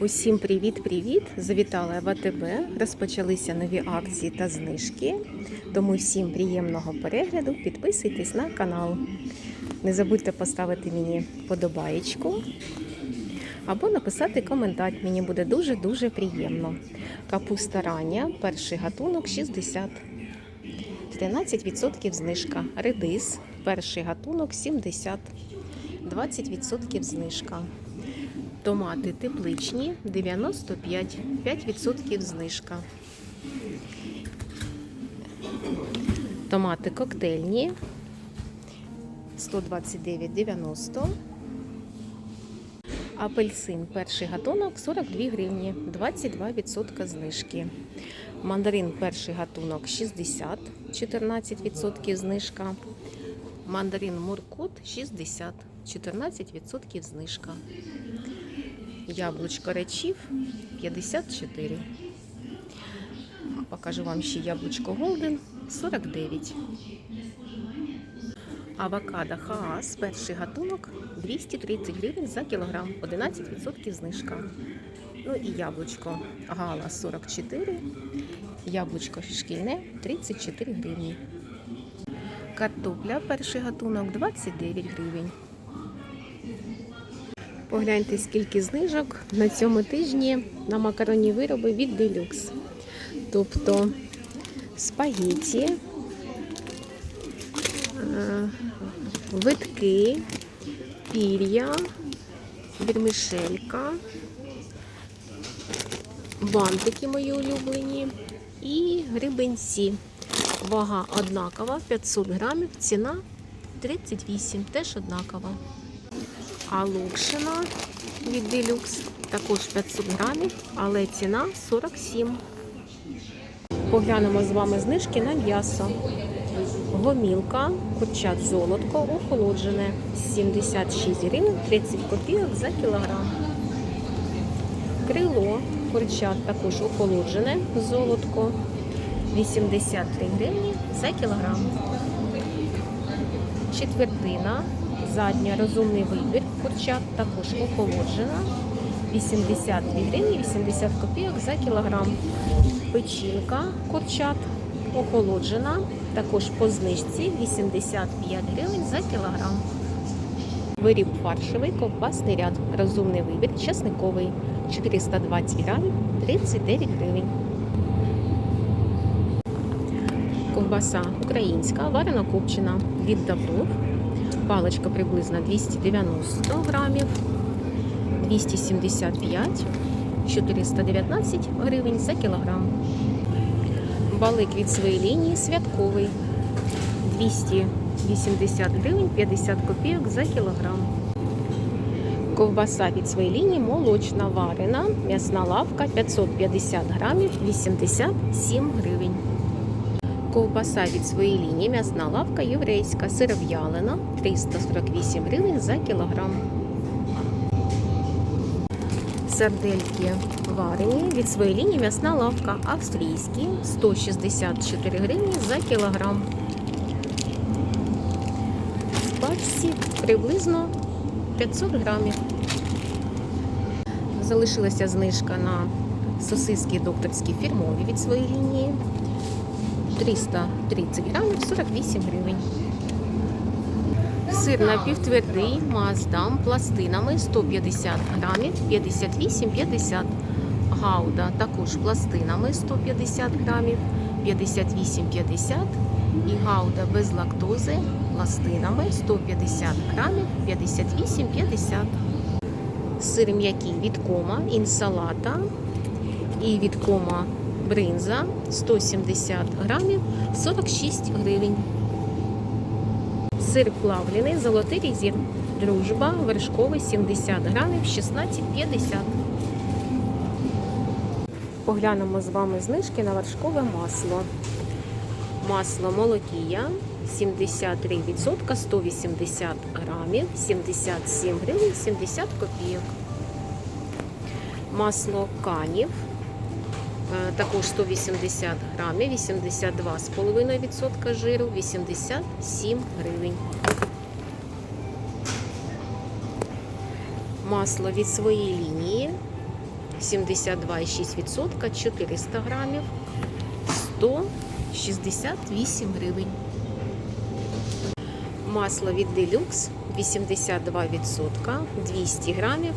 Усім привіт-привіт! Завітала я в. Розпочалися нові акції та знижки. Тому всім приємного перегляду. Підписуйтесь на канал. Не забудьте поставити мені подобаєчку або написати коментар. Мені буде дуже-дуже приємно. Капуста рання, перший гатунок 60. 13% знижка. Редис, перший гатунок 70. 20% знижка. Томати тепличні 95, 5% знижка. Томати коктейльні 129,90. Апельсин перший гатунок 42 гривні, 22% знижки. Мандарин перший гатунок 60, 14% знижка. Мандарин Муркут 60, 14% знижка. Яблучко речів 54. Покажу вам ще яблучко Голден 49. Авокадо Хаас, перший гатунок 230 гривень за кілограм, 11% знижка. Ну і яблучко Гала 44, яблучко шкільне 34 гривні. Картопля перший гатунок 29 гривень. Погляньте, скільки знижок на цьому тижні на макаронні вироби від Deluxe. Тобто спагетті, е, витки, пір'я, вірмішелька, бантики мої улюблені і грибенці. Вага однакова, 500 грамів, ціна 38, теж однакова. А лукшина від Deluxe також 500 грамів, але ціна 47. Поглянемо з вами знижки на м'ясо. Гомілка, курчат золотко, охолоджене 76 гривень 30 копійок за кілограм. Крило, курчат також охолоджене золотко 83 гривні за кілограм. Четвертина, задня розумний вибір, курчат також охолоджена. 82 гривні 80 копійок за кілограм. Печінка курчат охолоджена, також по знижці 85 гривень за кілограм. Виріб фаршевий, ковбасний ряд, розумний вибір, чесниковий 420 грамів 39 гривень. Ковбаса українська, варена копчена від Давров. Паличка приблизно 290 грамів, 275, 419 гривень за кілограм. Балик від своєї лінії святковий 280 гривень 50 копійок за кілограм. Ковбаса від своєї лінії молочна варена, м'ясна лавка 550 грамів 87 гривень. Ковбаса від своєї лінії, м'ясна лавка єврейська, сиров'ялина 348 гривень за кілограм. Сардельки варені від своєї лінії м'ясна лавка австрійські 164 гривні за кілограм. В пачці приблизно 500 грамів. Залишилася знижка на сосиски докторські фірмові від своєї лінії. 330 грамів 48 гривень. Сир напівтвердий маздам пластинами 150 грамів 58,50. Гауда також пластинами 150 грамів 58,50. І гауда без лактози пластинами 150 грамів 58,50. Сир м'який від кома, інсалата і від кома бринза 170 грамів 46 гривень. Сир плавлений, золотий різір. Дружба, вершковий 70 грамів 16,50. Поглянемо з вами знижки на вершкове масло. Масло молокія 73%, 180 грамів, 77 гривень, 70 копійок. Масло канів також 180 грамів, 82,5% жиру, 87 гривень. Масло від своєї лінії 72,6%, 400 грамів, 168 гривень. Масло від Deluxe 82%, 200 грамів.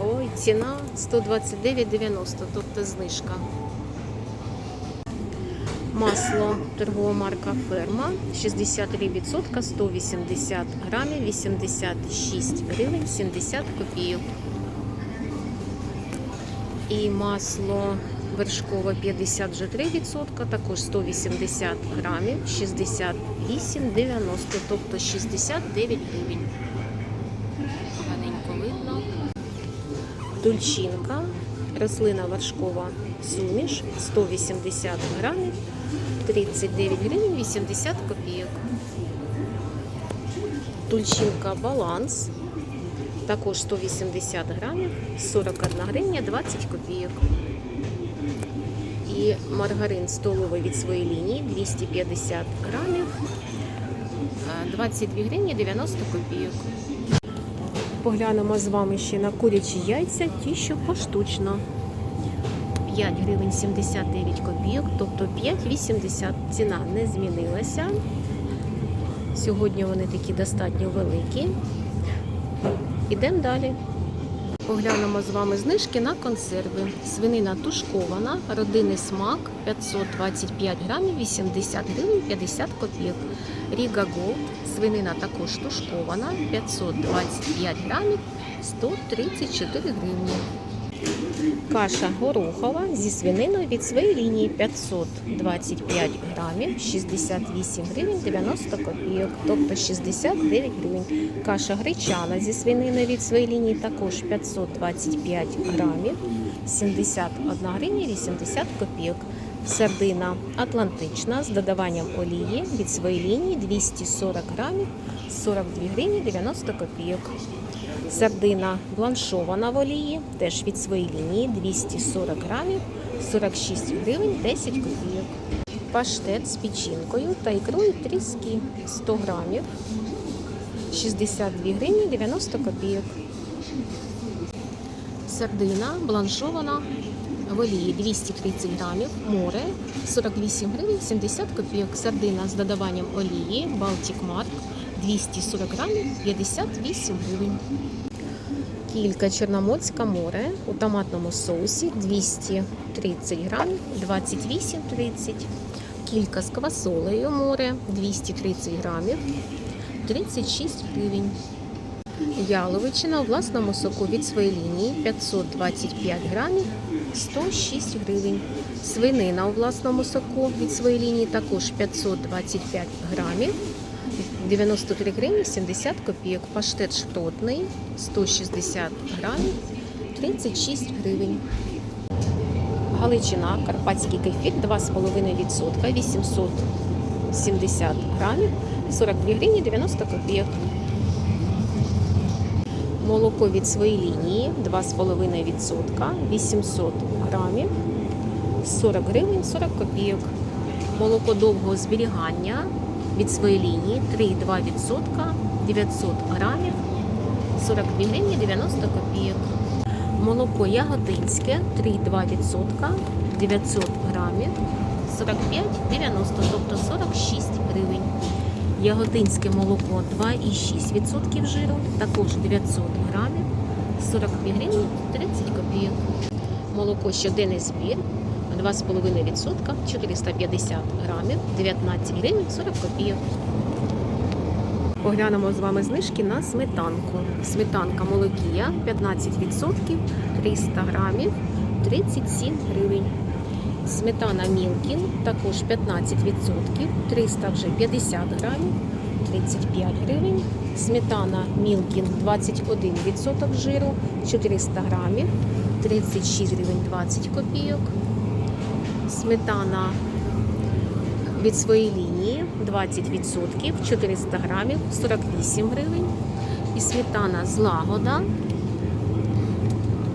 Ой, ціна 129,90, тобто знижка. Масло торгова марка Ферма 63%, 180 грамів, 86 гривень, 70 копійок. І масло вершкове 53%, також 180 грамів, 68,90, тобто 69 гривень. Тульчинка, рослина вершкова суміш, 180 грамів, 39 гривень, 80 копійок. Тульчинка баланс, також 180 грамів, 41 гривня, 20 копійок. І маргарин столовий від своєї лінії 250 грамів, е, 22 гривні 90 копійок. Поглянемо з вами ще на курячі яйця, ті, що поштучно. 5 гривень 79 копійок, тобто 5,80 ціна не змінилася. Сьогодні вони такі достатньо великі. Ідемо далі. Поглянемо з вами знижки на консерви. Свинина тушкована, родинний смак 525 грамів, 80 гривень 50 копійок. Ріга Голд, свинина також тушкована, 525 грамів, 134 гривні. Каша горохова зі свининою від своєї лінії 525 грамів, 68 гривень 90 копійок, тобто 69 гривень. Каша гречана зі свининою від своєї лінії також 525 грамів, 71 гривня 80 копійок. Сардина атлантична з додаванням олії від своєї лінії 240 грамів, 42 гривні 90 копійок. Сардина бланшована в олії, теж від своєї лінії 240 грамів, 46 гривень 10 копійок. Паштет з печінкою та ікрою тріски 100 грамів, 62 гривні 90 копійок. Сардина бланшована в олії 230 грамів, море 48 гривень 70 копійок. Сардина з додаванням олії Baltic Mark 240 грамів 58 гривень. Кілька Чорноморська море у томатному соусі 230 грамів 28,30. Кілька з квасолею море 230 грамів 36 гривень. Яловичина у власному соку від своєї лінії 525 грамів 106 гривень. Свинина у власному соку від своєї лінії також 525 грамів 93 гривні 70 копійок. Паштет шпротний 160 грамів 36 гривень. Галичина, карпатський кефір 2,5%, 870 грамів, 42 гривні 90 копійок. Молоко від своєї лінії 2,5%, 800 грамів, 40 гривень 40 копійок. Молоко довгого зберігання від своєї лінії 3,2%, 900 грамів, 42 гривні 90 копійок. Молоко ягодинське 3,2%, 900 грамів, 45,90, тобто 46 гривень. Ягодинське молоко 2,6% жиру, також 900 грамів, 42 гривні 30 копійок. Молоко щоденний збір 2,5%, 450 грамів, 19 гривень 40 копійок. Поглянемо з вами знижки на сметанку. Сметанка молокія 15%, 300 грамів, 37 гривень. Сметана Мілкін також 15%, 300 вже 50 грамів, 35 гривень. Сметана Мілкін 21% жиру, 400 грамів, 36 гривень 20 копійок. Сметана від своєї лінії 20%, 400 грамів, 48 гривень. І сметана злагода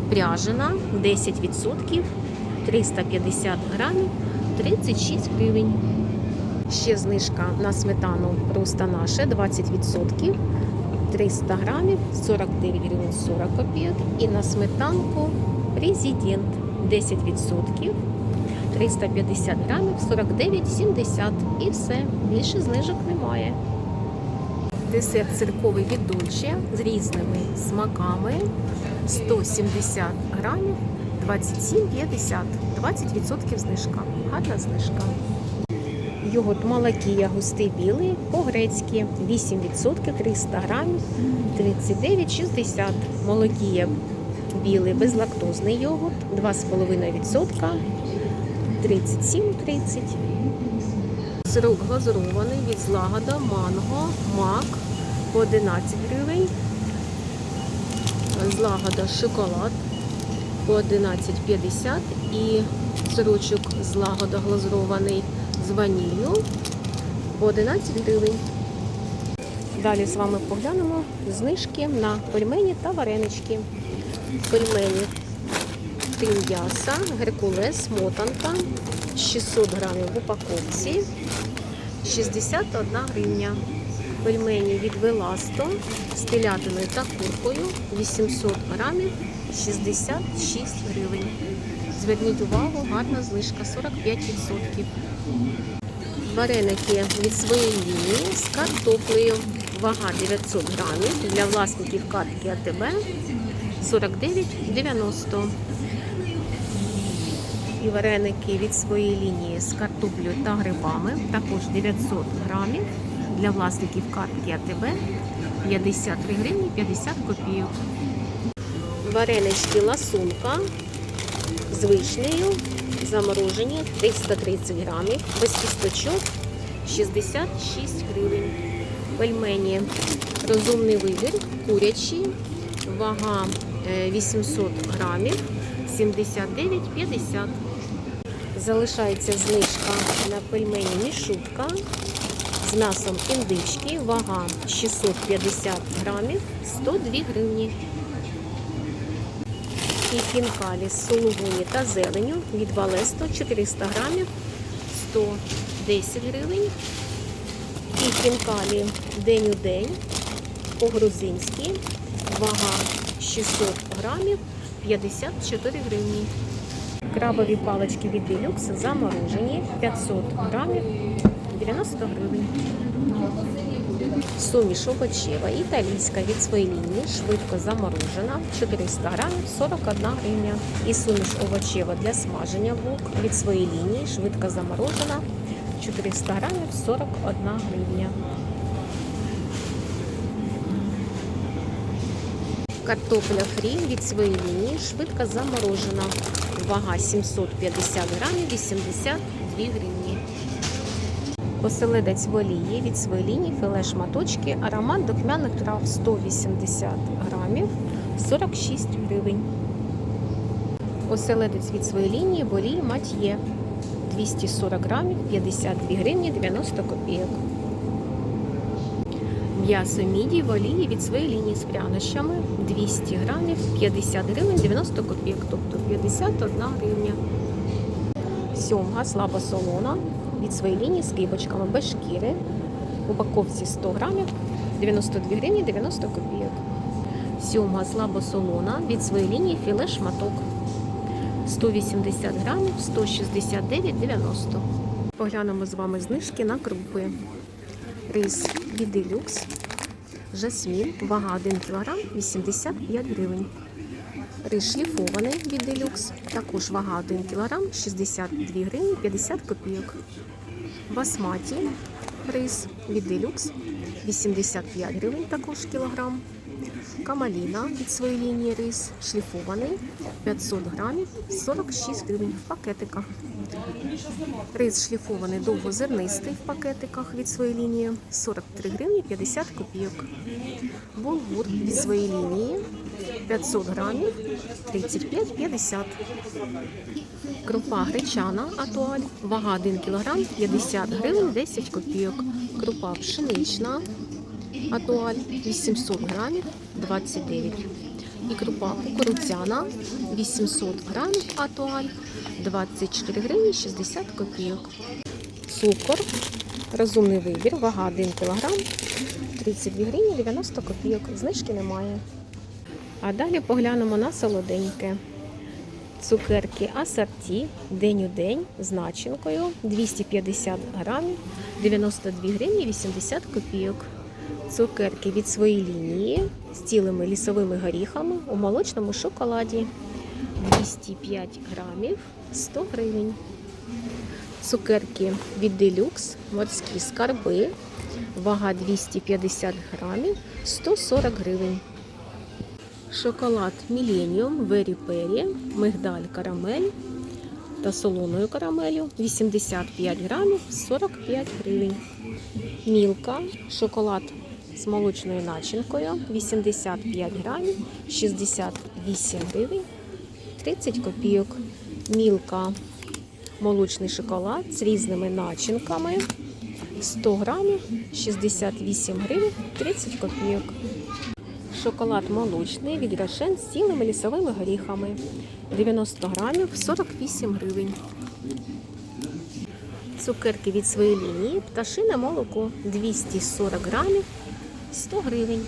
пряжена 10%, 350 грамів, 36 гривень. Ще знижка на сметану просто наше 20%, 300 грамів, 49 гривень 40 копійок. І на сметанку Президент 10%, 350 грамів, 49,70 і все. Більше знижок немає. Десерт цирковий від Дольче з різними смаками 170 грамів, 27,50, 20% знижка. Гарна знижка. Йогурт Малакія густий білий по-грецьки 8% 300 грамів 39,60. Молокія білий безлактозний йогурт 2,5% 37,30. Сирок глазурований від злагода, манго, мак по 11 гривень. Злагода шоколад по 11,50 і сирочок злагода глазурований з ваніллю по 11 гривень. Далі з вами поглянемо знижки на пельмені та варенички. Пельмені тим м'яса, геркулес, мотанка 600 грамів в упаковці 61 гривня. Пельмені від Веласто з телятиною та куркою 800 грамів 66 гривень. Зверніть увагу, гарна знижка 45%. Вареники від своєї лінії з картоплею. Вага 900 грамів для власників картки АТБ 49,90. І вареники від своєї лінії з картоплею та грибами також 900 грамів для власників картки АТБ 53 гривні 50 копійок. Варенички ласунка з вишнею заморожені 330 грамів, без кісточок 66 гривень. Пельмені розумний вибір, курячі, вага е, 800 грамів, 79,50. Залишається знижка на пельмені мішутка з м'ясом індички, вага 650 грамів, 102 гривні. І хінкалі з сулугуні та зеленю від Валесто 400 грамів 110 гривень. І хінкалі день у день по-грузинськи вага 600 грамів 54 гривні. Крабові палички від Deluxe заморожені 500 грамів 90 гривень. Суміш овочева італійська від своєї лінії, швидко заморожена, 400 грамів 41 гривня. І суміш овочева для смаження вук від своєї лінії, швидко заморожена, 400 грамів 41 гривня. Картопля фрі від своєї лінії, швидко заморожена. Вага 750 грамів 82 гривні. Оселедець в олії від своєї лінії філе шматочки, аромат духмяних трав 180 грамів 46 гривень. Оселедець від своєї лінії в олії мат'є 240 грамів 52 гривні 90 копійок. М'ясо міді в олії від своєї лінії з прянощами 200 грамів 50 гривень 90 копійок, тобто 51 гривня. Сьомга слабо солона від своєї лінії з кибочками без шкіри. Упаковці 100 грамів 92 гривні 90 копійок. Сьомга слабо солона від своєї лінії філе шматок 180 грамів 169,90. Поглянемо з вами знижки на крупи. Рис від Deluxe, жасмін, вага 1 кг 85 гривень. Рис шліфований від Deluxe, також вага 1 кг 62 гривні 50 копійок. Басматі рис від Deluxe 85 гривень також кілограм. Камаліна від своєї лінії рис шліфований 500 грамів 46 гривень в пакетиках. Рис шліфований довгозернистий в пакетиках від своєї лінії 43 гривні 50 копійок. Булгур від своєї лінії 500 грамів 35,50. Крупа гречана атуаль, вага 1 кг 50 гривень 10 копійок. Крупа пшенична атуаль 800 грамів 29. І крупа кукурудзяна 800 грамів атуаль 24 гривні 60 копійок. Цукор, розумний вибір, вага 1 кг 32 гривні 90 копійок. Знижки немає. А далі поглянемо на солоденьке. Цукерки асорті день у день з начинкою 250 грамів 92 гривні 80 копійок. Цукерки від своєї лінії з цілими лісовими горіхами у молочному шоколаді 205 грамів 100 гривень. Цукерки від Делюкс морські скарби. Вага 250 грамів 140 гривень. Шоколад Millennium Very Peri, мигдаль карамель та солоною карамелю 85 грамів 45 гривень. Мілка, шоколад з молочною начинкою 85 грамів 68 гривень 30 копійок. Мілка, молочний шоколад з різними начинками 100 грамів 68 гривень 30 копійок. Шоколад молочний від Рошен з цілими лісовими горіхами. 90 грамів 48 гривень. Цукерки від своєї лінії. Пташине молоко 240 грамів 100 гривень.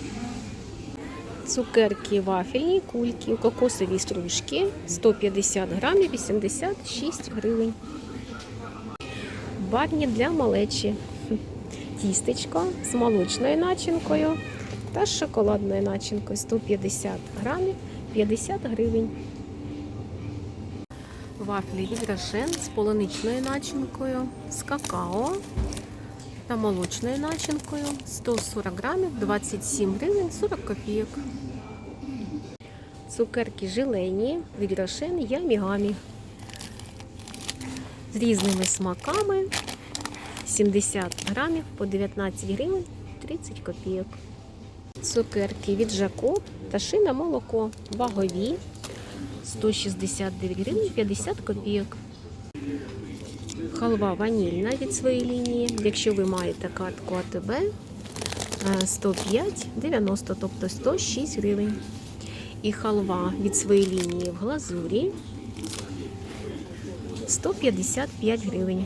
Цукерки вафельні кульки, кокосові стружки 150 грамів 86 гривень. Барні для малечі. Тістечко з молочною начинкою та з шоколадною начинкою 150 грамів 50 гривень. Вафлі від з полуничною начинкою, з какао та молочною начинкою 140 грамів 27 гривень 40 копійок. Цукерки желейні від Рошен Ямігамі з різними смаками 70 грамів по 19 гривень 30 копійок. Цукерки від Жакоб та шина молоко вагові 169 гривень 50 копійок. Халва ванільна від своєї лінії. Якщо ви маєте картку АТБ 105,90, тобто 106 гривень. І халва від своєї лінії в глазурі 155 гривень.